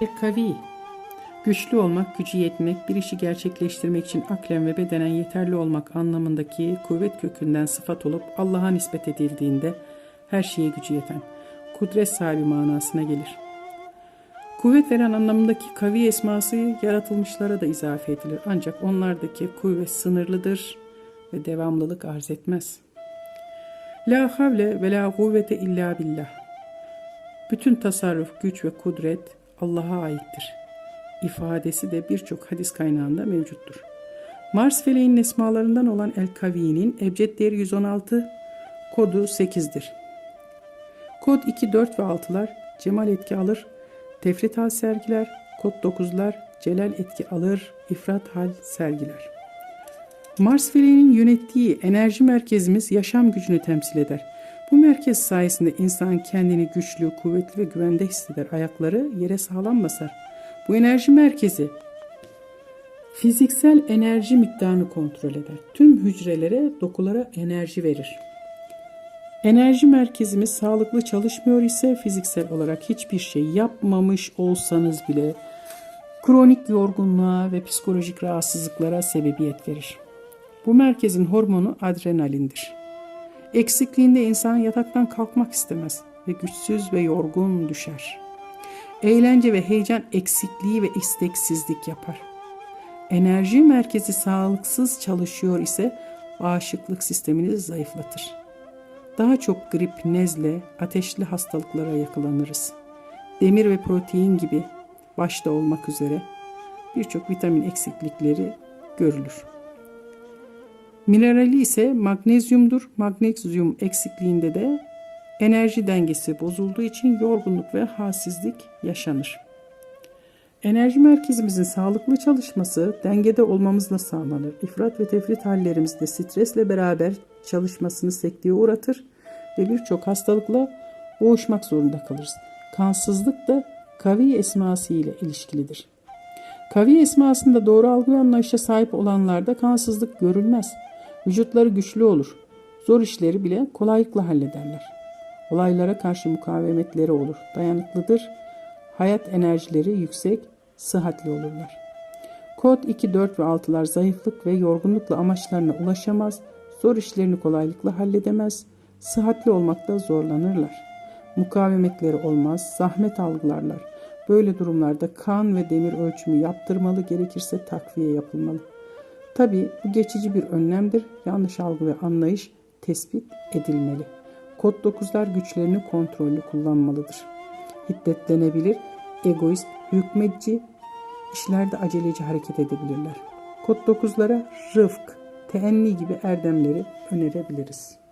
Kavi Güçlü olmak, gücü yetmek, bir işi gerçekleştirmek için aklen ve bedenen yeterli olmak anlamındaki kuvvet kökünden sıfat olup Allah'a nispet edildiğinde her şeye gücü yeten, kudret sahibi manasına gelir. Kuvvet veren anlamındaki kavi esması yaratılmışlara da izafe edilir. Ancak onlardaki kuvvet sınırlıdır ve devamlılık arz etmez. La havle ve la kuvvete illa billah. Bütün tasarruf, güç ve kudret Allah'a aittir. İfadesi de birçok hadis kaynağında mevcuttur. Mars feleğinin esmalarından olan El Kavi'nin ebced değeri 116, kodu 8'dir. Kod 2, 4 ve 6'lar cemal etki alır, tefrit hal sergiler, kod 9'lar celal etki alır, ifrat hal sergiler. Mars feleğinin yönettiği enerji merkezimiz yaşam gücünü temsil eder. Bu merkez sayesinde insan kendini güçlü, kuvvetli ve güvende hisseder. Ayakları yere sağlam basar. Bu enerji merkezi fiziksel enerji miktarını kontrol eder. Tüm hücrelere, dokulara enerji verir. Enerji merkezimiz sağlıklı çalışmıyor ise fiziksel olarak hiçbir şey yapmamış olsanız bile kronik yorgunluğa ve psikolojik rahatsızlıklara sebebiyet verir. Bu merkezin hormonu adrenalindir. Eksikliğinde insan yataktan kalkmak istemez ve güçsüz ve yorgun düşer. Eğlence ve heyecan eksikliği ve isteksizlik yapar. Enerji merkezi sağlıksız çalışıyor ise bağışıklık sistemini zayıflatır. Daha çok grip, nezle, ateşli hastalıklara yakalanırız. Demir ve protein gibi başta olmak üzere birçok vitamin eksiklikleri görülür. Minerali ise magnezyumdur. Magnezyum eksikliğinde de enerji dengesi bozulduğu için yorgunluk ve halsizlik yaşanır. Enerji merkezimizin sağlıklı çalışması dengede olmamızla sağlanır. İfrat ve tefrit hallerimizde stresle beraber çalışmasını sekteye uğratır ve birçok hastalıkla boğuşmak zorunda kalırız. Kansızlık da kavi esması ile ilişkilidir. Kavi esmasında doğru algı anlayışa sahip olanlarda kansızlık görülmez. Vücutları güçlü olur. Zor işleri bile kolaylıkla hallederler. Olaylara karşı mukavemetleri olur. Dayanıklıdır. Hayat enerjileri yüksek, sıhhatli olurlar. Kod 2, 4 ve 6'lar zayıflık ve yorgunlukla amaçlarına ulaşamaz, zor işlerini kolaylıkla halledemez, sıhhatli olmakta zorlanırlar. Mukavemetleri olmaz, zahmet algılarlar. Böyle durumlarda kan ve demir ölçümü yaptırmalı, gerekirse takviye yapılmalı. Tabi bu geçici bir önlemdir. Yanlış algı ve anlayış tespit edilmeli. Kod 9'lar güçlerini kontrollü kullanmalıdır. Hiddetlenebilir, egoist, hükmetçi, işlerde aceleci hareket edebilirler. Kod 9'lara rıfk, teenni gibi erdemleri önerebiliriz.